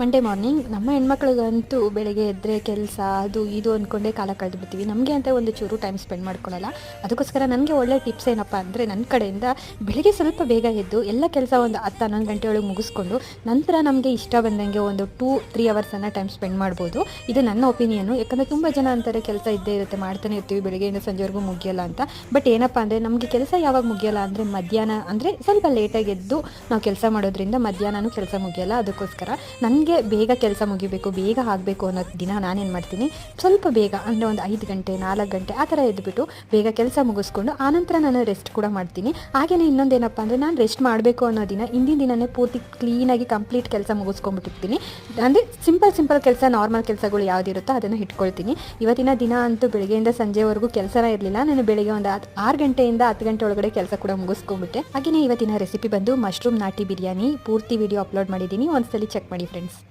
Monday morning ನಮ್ಮ ಹೆಣ್ಮಕ್ಳಿಗಂತೂ ಬೆಳಗ್ಗೆ ಎದ್ದರೆ ಕೆಲಸ, ಅದು ಇದು ಅಂದ್ಕೊಂಡೇ ಕಾಲ ಕಳೆದು ಬಿಡ್ತೀವಿ. ನಮಗೆ ಅಂತ ಒಂದು ಚೂರು ಟೈಮ್ ಸ್ಪೆಂಡ್ ಮಾಡ್ಕೊಳ್ಳಲ್ಲ. ಅದಕ್ಕೋಸ್ಕರ ನನಗೆ ಒಳ್ಳೆ ಟಿಪ್ಸ್ ಏನಪ್ಪ ಅಂದರೆ ನನ್ನ ಕಡೆಯಿಂದ ಬೆಳಿಗ್ಗೆ ಸ್ವಲ್ಪ ಬೇಗ ಎದ್ದು ಎಲ್ಲ ಕೆಲಸ ಒಂದು ಹತ್ತು ಹನ್ನೊಂದು ಗಂಟೆ ಒಳಗೆ ಮುಗಿಸ್ಕೊಂಡು ನಂತರ ನಮಗೆ ಇಷ್ಟ ಬಂದಂಗೆ ಒಂದು ಟೂ ತ್ರೀ ಅವರ್ಸನ್ನು ಟೈಮ್ ಸ್ಪೆಂಡ್ ಮಾಡ್ಬೋದು. ಇದು ನನ್ನ ಒಪಿನಿಯನ್ನು ಯಾಕಂದರೆ ತುಂಬ ಜನ ಅಂತಾರೆ ಕೆಲಸ ಇದ್ದೇ ಇರುತ್ತೆ, ಮಾಡ್ತಾನೆ ಇರ್ತೀವಿ, ಬೆಳಗ್ಗೆಯಿಂದ ಸಂಜೆವರೆಗೂ ಮುಗಿಯಲ್ಲ ಅಂತ. ಬಟ್ ಏನಪ್ಪ ಅಂದರೆ, ನಮಗೆ ಕೆಲಸ ಯಾವಾಗ ಮುಗಿಯಲ್ಲ ಅಂದರೆ ಮಧ್ಯಾಹ್ನ, ಅಂದರೆ ಸ್ವಲ್ಪ ಲೇಟಾಗಿ ಎದ್ದು ನಾವು ಕೆಲಸ ಮಾಡೋದ್ರಿಂದ ಮಧ್ಯಾಹ್ನನೂ ಕೆಲಸ ಮುಗಿಯಲ್ಲ. ಅದಕ್ಕೋಸ್ಕರ ನನಗೆ ಬೇಗ ಕೆಲಸ ಮುಗಿಬೇಕು, ಬೇಗ ಆಗಬೇಕು ಅನ್ನೋ ದಿನ ನಾನೇನು ಮಾಡ್ತೀನಿ? ಸ್ವಲ್ಪ ಬೇಗ, ಅಂದರೆ ಒಂದು ಐದು ಗಂಟೆ, ನಾಲ್ಕು ಗಂಟೆ ಆ ಥರ ಎದ್ದುಬಿಟ್ಟು ಬೇಗ ಕೆಲಸ ಮುಗಿಸ್ಕೊಂಡು ಆನಂತರ ನಾನು ರೆಸ್ಟ್ ಕೂಡ ಮಾಡ್ತೀನಿ. ಹಾಗೆಯೇ ಇನ್ನೊಂದೇನಪ್ಪ ಅಂದರೆ ನಾನು ರೆಸ್ಟ್ ಮಾಡಬೇಕು ಅನ್ನೋ ದಿನ ಹಿಂದಿನ ದಿನನೇ ಪೂರ್ತಿ ಕ್ಲೀನಾಗಿ ಕಂಪ್ಲೀಟ್ ಕೆಲಸ ಮುಗಿಸ್ಕೊಂಡ್ಬಿಟ್ಟಿರ್ತೀನಿ. ಅಂದರೆ ಸಿಂಪಲ್ ಸಿಂಪಲ್ ಕೆಲಸ ನಾರ್ಮಲ್ ಕೆಲಸಗಳು ಯಾವುದಿರುತ್ತೋ ಅದನ್ನು ಇಟ್ಕೊಳ್ತೀನಿ. ಇವತ್ತಿನ ದಿನ ಅಂತೂ ಬೆಳಗ್ಗೆಯಿಂದ ಸಂಜೆವರೆಗೂ ಕೆಲಸನೇ ಇರಲಿಲ್ಲ. ನಾನು ಬೆಳಗ್ಗೆ ಒಂದು ಆರು ಗಂಟೆಯಿಂದ ಹತ್ತು ಗಂಟೆ ಒಳಗಡೆ ಕೆಲಸ ಕೂಡ ಮುಗಿಸ್ಕೊಂಡ್ಬಿಟ್ಟೆ. ಹಾಗೆಯೇ ಇವತ್ತಿನ ರೆಸಿಪಿ ಬಂದು ಮಶ್ರೂಮ್ ನಾಟಿ ಬಿರಿಯಾನಿ ಪೂರ್ತಿ ವಿಡಿಯೋ ಅಪ್ಲೋಡ್ ಮಾಡಿದ್ದೀನಿ. ಒಂದ್ಸಲಿ ಚೆಕ್ ಮಾಡಿ ಫ್ರೆಂಡ್ಸ್